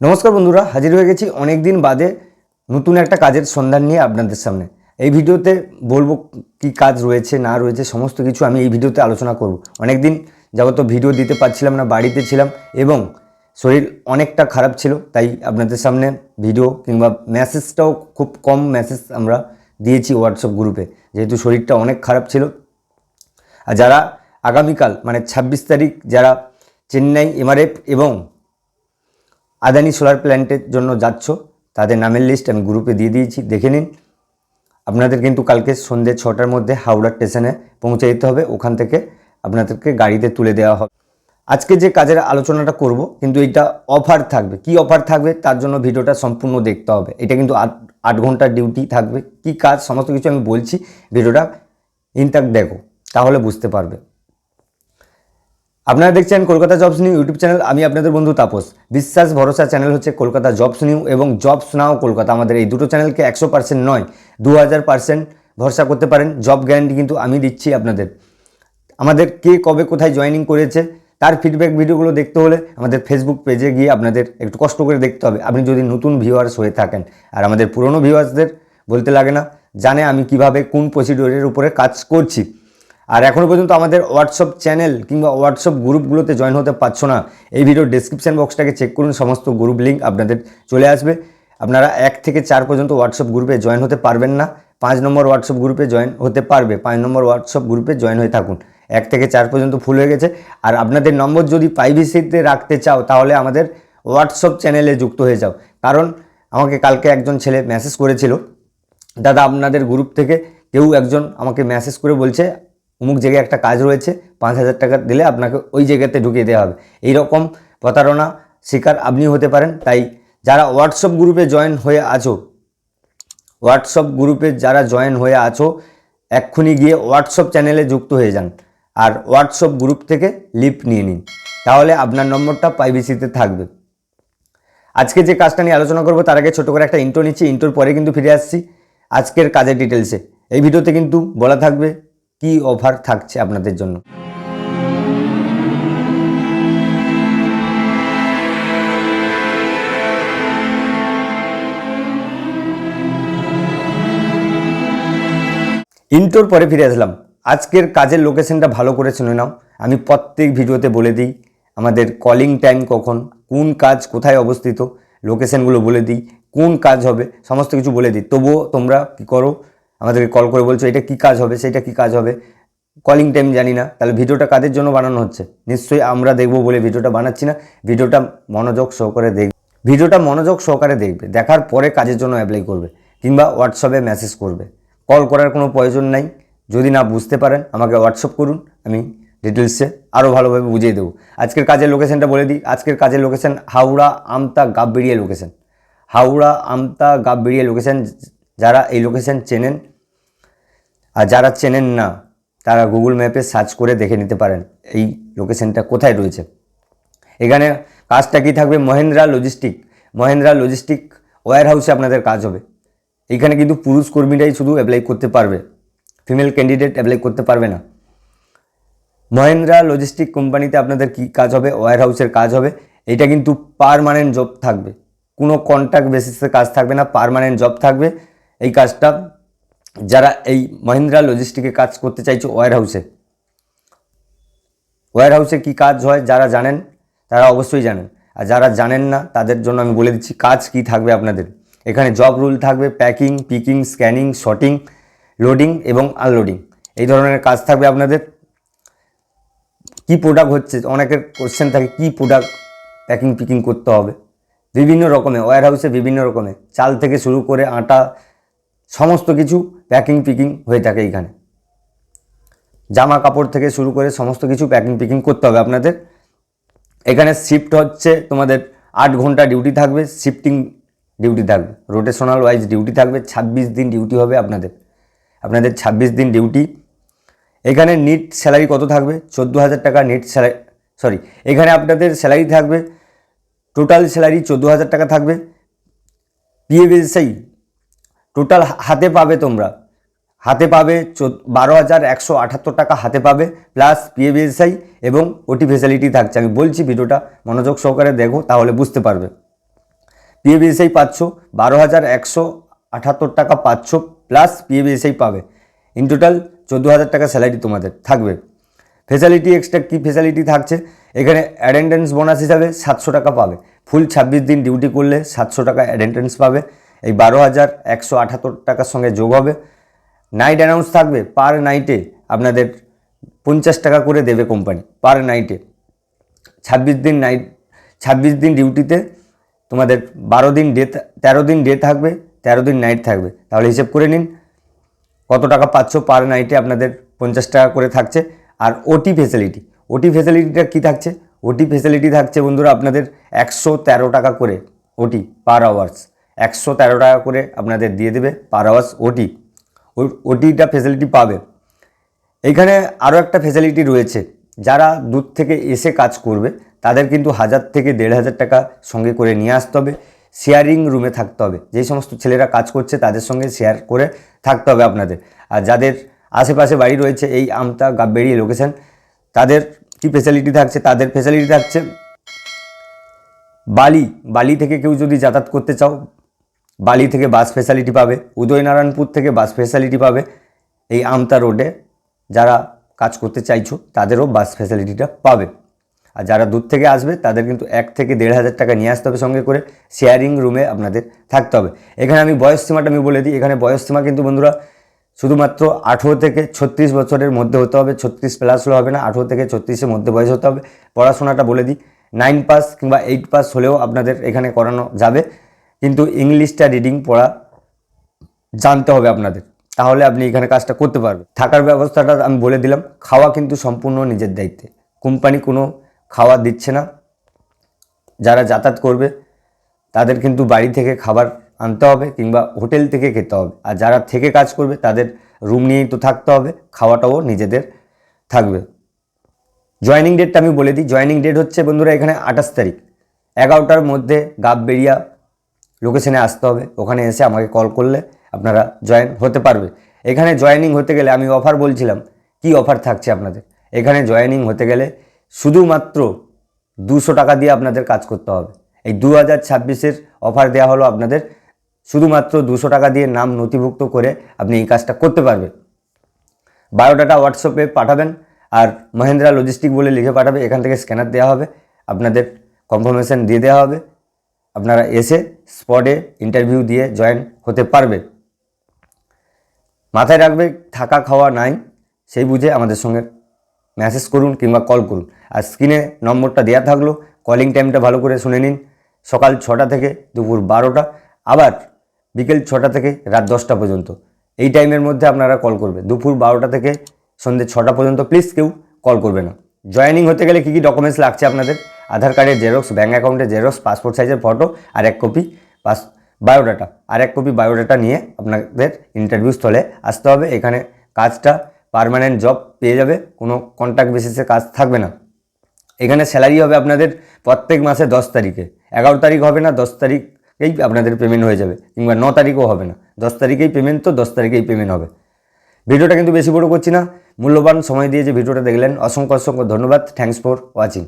নমস্কার বন্ধুরা, হাজির হয়ে গেছি অনেক দিন বাদে নতুন একটা কাজের সন্ধান নিয়ে আপনাদের সামনে। এই ভিডিওতে বলব কি কাজ রয়েছে, না রয়েছে, সমস্ত কিছু আমি এই ভিডিওতে আলোচনা করব। অনেক দিন যাবত ভিডিও দিতে পারছিলাম না, বাড়িতে ছিলাম এবং শরীর অনেকটা খারাপ ছিল, তাই আপনাদের সামনে ভিডিও কিংবা মেসেজটাও খুব কম মেসেজ আমরা দিয়েছি হোয়াটসঅ্যাপ গ্রুপে, যেহেতু শরীরটা অনেক খারাপ ছিল। আর যারা আগামীকাল মানে ছাব্বিশ তারিখ, যারা চেন্নাই এমআরএফ এবং আদানি সোলার প্ল্যান্টের জন্য যাচ্ছ, তাদের নামের লিস্ট আমি গ্রুপে দিয়ে দিয়েছি, দেখে নিন। আপনাদের কিন্তু কালকে সন্ধ্যে ছটার মধ্যে হাওড়া স্টেশনে পৌঁছে যেতে হবে, ওখান থেকে আপনাদেরকে গাড়িতে তুলে দেওয়া হবে। আজকে যে কাজের আলোচনাটা করব, কিন্তু এটা অফার থাকবে। কি অফার থাকবে, তার জন্য ভিডিওটা সম্পূর্ণ দেখতে হবে। এটা কিন্তু আট আট ঘণ্টার ডিউটি থাকবে। কি কাজ, সমস্ত কিছু আমি বলছি, ভিডিওটা ইনতাক দেখো, তাহলে বুঝতে পারবে। আপনারা দেখছেন Kolkata jobs new YouTube channel আমি আপনাদের বন্ধু তাপস। বিশ্বাস ভরসা চ্যানেল হচ্ছে কলকাতা জবস নিউ এবং জবস নাও কলকাতা। আমাদের এই দুটো চ্যানেলকে একশো পার্সেন্ট নয়, দু হাজার পার্সেন্ট ভরসা করতে পারেন। জব গ্যারান্টি কিন্তু আমি দিচ্ছি আপনাদের। আমাদের কে কবে কোথায় জয়েনিং করেছে, তার ফিডব্যাক ভিডিওগুলো দেখতে হলে আমাদের ফেসবুক পেজে গিয়ে আপনাদের একটু কষ্ট করে দেখতে হবে। আপনি যদি নতুন ভিউয়ার্স হয়ে থাকেন, আর আমাদের পুরনো ভিউয়ার্সদের বলতে লাগে না, জানে আমি কীভাবে কোন প্রসিডিওরের উপরে কাজ করছি। আর এখনও পর্যন্ত আমাদের হোয়াটসঅ্যাপ চ্যানেল কিংবা হোয়াটসঅ্যাপ গ্রুপগুলোতে জয়েন হতে পারছ না, এই ভিডিওর ডেসক্রিপশন বক্সটাকে চেক করুন, সমস্ত গ্রুপ লিঙ্ক আপনাদের চলে আসবে। আপনারা এক থেকে চার পর্যন্ত হোয়াটসঅ্যাপ গ্রুপে জয়েন হতে পারবেন না, পাঁচ নম্বর হোয়াটসঅ্যাপ গ্রুপে জয়েন হতে পারবে, পাঁচ নম্বর হোয়াটসঅ্যাপ গ্রুপে জয়েন হয়ে থাকুন। এক থেকে চার পর্যন্ত ফুল হয়ে গেছে। আর আপনাদের নম্বর যদি প্রাইভেসিতে রাখতে চাও, তাহলে আমাদের হোয়াটসঅ্যাপ চ্যানেলে যুক্ত হয়ে যাও। কারণ আমাকে কালকে একজন ছেলে মেসেজ করেছিল, দাদা, আপনাদের গ্রুপ থেকে কেউ একজন আমাকে মেসেজ করে বলছে অমুক জায়গায় একটা কাজ রয়েছে, পাঁচ হাজার টাকা দিলে আপনাকে ওই জায়গাতে ঢুকিয়ে দেওয়া হবে। এই রকম প্রতারণা শিকার আপনি হতে পারেন। তাই যারা হোয়াটসঅ্যাপ গ্রুপে জয়েন হয়ে আছো হোয়াটসঅ্যাপ গ্রুপে যারা জয়েন হয়ে আছো, এক্ষুনি গিয়ে হোয়াটসঅ্যাপ চ্যানেলে যুক্ত হয়ে যান আর হোয়াটসঅ্যাপ গ্রুপ থেকে লিফট নিয়ে নিন। তাহলে আপনার নম্বরটা প্রাইভেসিতে থাকবে। আজকে যে কাজটা নিয়ে আলোচনা করব, তার আগে ছোটো করে একটা ইন্টো নিচ্ছি। ইন্টোর পরে কিন্তু ফিরে আসছি আজকের কাজের ডিটেলসে এই ভিডিওতে কিন্তু বলা থাকবে কি অফার থাকছে আপনাদের জন্য? ইন্টোর পরে ফিরে আসলাম। আজকের কাজের লোকেশনটা ভালো করে শুনে নাও। আমি প্রত্যেক ভিডিওতে বলে দিই, আমাদের কলিং টাইম কখন, কোন কাজ কোথায় অবস্থিত লোকেশনগুলো বলে দিই, কোন কাজ হবে, সমস্ত কিছু বলে দিই। তবুও তোমরা কী করো আমাদেরকে কল করে বলছো, এটা কী কাজ হবে? সেটা কী কাজ হবে? কলিং টাইম জানি না। তাহলে ভিডিওটা কাদের জন্য বানানো হচ্ছে? নিশ্চয়ই আমরা দেখব বলে ভিডিওটা বানাচ্ছি না। ভিডিওটা মনোযোগ সহকারে দেখ ভিডিওটা মনোযোগ সহকারে দেখবে। দেখার পরে কাজের জন্য অ্যাপ্লাই করবে কিংবা হোয়াটসঅ্যাপে মেসেজ করবে। কল করার কোনো প্রয়োজন নাই। যদি না বুঝতে পারেন, আমাকে হোয়াটসঅ্যাপ করুন। আমি ডিটেলসে আরও ভালোভাবে বুঝিয়ে দেবো। আজকের কাজের লোকেশনটা বলে দিই। আজকের কাজের location Howrah Amta Gabberia location Howrah Amta Gabberia location যারা এই লোকেশন চেনেন আর যারা চেনেন না, তারা গুগল ম্যাপে সার্চ করে দেখে নিতে পারেন এই লোকেশনটা কোথায় রয়েছে। এখানে কাজটা কি থাকবে? মহেন্দ্রা লজিস্টিক মহেন্দ্রা লজিস্টিক ওয়্যার হাউসে আপনাদের কাজ হবে। এইখানে কিন্তু পুরুষ কর্মীরাই শুধু অ্যাপ্লাই করতে পারবে। ফিমেল ক্যান্ডিডেট অ্যাপ্লাই করতে পারবে না। মহেন্দ্রা লজিস্টিক কোম্পানিতে আপনাদের কি কাজ হবে? ওয়্যার হাউসের কাজ হবে। এটা কিন্তু পারমানেন্ট জব থাকবে। কোনো কন্ট্রাক্ট বেসিসে কাজ থাকবে না পারমানেন্ট জব থাকবে। এই কাজটা যারা এই মহিন্দ্রা লজিস্টিকে কাজ করতে চাইছো ওয়ার হাউসে ওয়্যার হাউসে কী কাজ হয়, যারা জানেন, তারা অবশ্যই জানেন। আর যারা জানেন না, তাদের জন্য আমি বলে দিচ্ছি, কাজ কি থাকবে আপনাদের? এখানে জব রুল থাকবে packing picking scanning sorting loading এবং আনলোডিং এই ধরনের কাজ থাকবে আপনাদের। কি প্রোডাক্ট হচ্ছে? অনেকের কোশ্চেন থাকে, কি প্রোডাক্ট প্যাকিং পিকিং করতে হবে? বিভিন্ন রকমের ওয়্যার হাউসে বিভিন্ন রকমের। চাল থেকে শুরু করে আটা সমস্ত কিছু প্যাকিং পিকিং হয়ে থাকে এইখানে। জামা কাপড় থেকে শুরু করে সমস্ত কিছু প্যাকিং পিকিং করতে হবে আপনাদের। এখানে শিফট হচ্ছে তোমাদের আট ঘণ্টা ডিউটি থাকবে শিফটিং ডিউটি থাকবে। রোটেশনাল ওয়াইজ ডিউটি থাকবে, ছাব্বিশ দিন ডিউটি হবে আপনাদের। আপনাদের ছাব্বিশ দিন ডিউটি এখানে নিট স্যালারি কত থাকবে? চোদ্দ হাজার টাকা নেট স্যালারি সরি এখানে আপনাদের স্যালারি থাকবে টোটাল স্যালারি চোদ্দ হাজার টাকা থাকবে। পিএফএসআই টোটাল হাতে পাবে তোমরা। হাতে পাবে বারো হাজার একশো আটাত্তর টাকা হাতে পাবে প্লাস পিএফএসআই এবং ওটি ফেসিলিটি থাকছে। আমি বলছি ভিডিওটা মনোযোগ সহকারে দেখো, তাহলে বুঝতে পারবে। পিএবিএসআই পাচ্ছ, বারো হাজার একশো আঠাত্তর টাকা পাচ্ছ প্লাস পিএবিএসআই পাবে। ইন টোটাল চোদ্দ হাজার টাকা স্যালারি তোমাদের থাকবে। ফেসিলিটি এক্সট্রা কী ফেসিলিটি থাকছে? এখানে অ্যাটেন্ডেন্স বোনাস হিসাবে সাতশো টাকা পাবে। ফুল ছাব্বিশ দিন ডিউটি করলে সাতশো টাকা অ্যাটেন্ডেন্স পাবে। এই বারো হাজার একশো আঠাত্তর টাকার সঙ্গে যোগ হবে। নাইট অ্যানাউন্স থাকবে পার নাইটে আপনাদের পঞ্চাশ টাকা করে দেবে কোম্পানি পার নাইটে ছাব্বিশ দিন নাইট ছাব্বিশ দিন ডিউটিতে তোমাদের বারো দিন ডে তেরো দিন ডে থাকবে, তেরো দিন নাইট থাকবে। তাহলে হিসেব করে নিন, কত টাকা পাচ্ছ পার নাইটে আপনাদের পঞ্চাশ টাকা করে থাকছে। আর ওটি ফেসিলিটি ওটি ফেসিলিটিটা কী থাকছে? ওটি ফেসিলিটি থাকছে বন্ধুরা আপনাদের একশো তেরো টাকা করে ওটি পার আওয়ার্স একশো তেরো টাকা করে আপনাদের দিয়ে দেবে পার আওয়ার্স ওটি ওটিটা ফেসিলিটি পাবে। এইখানে আরও একটা ফেসিলিটি রয়েছে, যারা দূর থেকে এসে কাজ করবে, তাদের কিন্তু হাজার থেকে দেড় হাজার টাকা সঙ্গে করে নিয়ে আসতে হবে শেয়ারিং রুমে থাকতে হবে। যেই সমস্ত ছেলেরা কাজ করছে, তাদের সঙ্গে শেয়ার করে থাকতে হবে আপনাদের। আর যাদের আশেপাশে বাড়ি রয়েছে, এই আমতা গাববেড়ি লোকেশন তাদের কি ফেসিলিটি থাকছে? তাদের ফেসিলিটি থাকছে বালি। বালি থেকে কেউ যদি যাতায়াত করতে চাও বালি থেকে বাস ফেসিলিটি পাবে, উদয়নারায়ণপুর থেকে বাস ফেসিলিটি পাবে। এই আমতা রোডে যারা কাজ করতে চাইছো, তাদেরও বাস ফেসিলিটিটা পাবে। আর যারা দূর থেকে আসবে, তাদের কিন্তু এক থেকে দেড় হাজার টাকা নিয়ে আসতে হবে সঙ্গে করে শেয়ারিং রুমে আপনাদের থাকতে হবে। এখানে আমি বয়স সীমাটা আমি বলে দিই, এখানে বয়স সীমা কিন্তু বন্ধুরা, শুধুমাত্র আঠেরো থেকে ছত্রিশ বছরের মধ্যে হতে হবে, ছত্রিশ প্লাস হলে হবে না, আঠেরো থেকে ছত্রিশের মধ্যে বয়স হতে হবে। পড়াশোনাটা বলে দিই নাইন পাস কিংবা এইট পাস হলেও আপনাদের এখানে করানো যাবে। কিন্তু ইংলিশটা রিডিং পড়া জানতে হবে আপনাদের। তাহলে আপনি এখানে কাজটা করতে পারবেন। থাকার ব্যবস্থাটা আমি বলে দিলাম, খাওয়া কিন্তু সম্পূর্ণ নিজের দায়িত্বে। কোম্পানি কোনো খাওয়া দিচ্ছে না। যারা যাতায়াত করবে, তাদের কিন্তু বাড়ি থেকে খাবার আনতে হবে কিংবা হোটেল থেকে খেতে হবে। আর যারা থেকে কাজ করবে, তাদের রুম নিয়েই তো থাকতে হবে, খাওয়াটাও নিজেদের থাকবে। জয়নিং ডেটটা আমি বলে দিই। জয়নিং ডেট হচ্ছে বন্ধুরা এখানে আঠাশ তারিখ। এগারোটার মধ্যে গাববেরিয়া লোকেশনে আসতে হবে। ওখানে এসে আমাকে কল করলে আপনারা জয়েন হতে পারবে। এখানে জয়েনিং হতে গেলে আমি অফার বলছিলাম, কি অফার থাকছে আপনাদের? এখানে জয়েনিং হতে গেলে শুধুমাত্র দুশো টাকা দিয়ে আপনাদের কাজ করতে হবে। এই দু হাজার ছাব্বিশের অফার দেওয়া হলো আপনাদের, শুধুমাত্র দুশো টাকা দিয়ে নাম নথিভুক্ত করে আপনি এই কাজটা করতে পারবেন। বায়োডাটা হোয়াটসঅ্যাপে পাঠাবেন আর মহেন্দ্রা লজিস্টিক বলে লিখে পাঠাবে। এখান থেকে স্ক্যানার দেওয়া হবে। আপনাদের কনফার্মেশন দিয়ে দেওয়া হবে। আপনারা এসে স্পটে ইন্টারভিউ দিয়ে জয়েন হতে পারবে। মাথায় রাখবে, থাকা, খাওয়া নাই, সেই বুঝে আমাদের সঙ্গে মেসেজ করুন কিংবা কল করুন। আর স্ক্রিনে নম্বরটা দেওয়া থাকল কলিং টাইমটা ভালো করে শুনে নিন। সকাল ছটা থেকে দুপুর বারোটা, আবার বিকেল ছটা থেকে রাত দশটা পর্যন্ত। এই টাইমের মধ্যে আপনারা কল করবে দুপুর বারোটা থেকে সন্ধ্যে ছটা পর্যন্ত প্লিজ কেউ কল করবে না। জয়েনিং হতে গেলে কী কী ডকুমেন্টস লাগছে আপনাদের? আধার কার্ডের জেরক্স ব্যাঙ্ক অ্যাকাউন্টের জেরক্স পাসপোর্ট সাইজের ফটো আর এক কপি পাস বায়োডাটা আর এক কপি বায়োডাটা নিয়ে আপনাদের ইন্টারভিউ স্থলে আসতে হবে। এখানে কাজটা পার্মানেন্ট জব পেয়ে যাবে, কোনো কন্ট্যাক্ট বেসিসে কাজ থাকবে না। এখানে স্যালারি হবে আপনাদের প্রত্যেক মাসে দশ তারিখে। এগারো তারিখ হবে না, দশ তারিখেই আপনাদের পেমেন্ট হয়ে যাবে, কিংবা ন তারিখও হবে না। দশ তারিখেই পেমেন্ট তো, দশ তারিখেই পেমেন্ট হবে। ভিডিওটা কিন্তু বেশি বড় করছি না। মূল্যবান সময় দিয়ে যে ভিডিওটা দেখলেন, অসংখ্য অসংখ্য ধন্যবাদ। Thanks for watching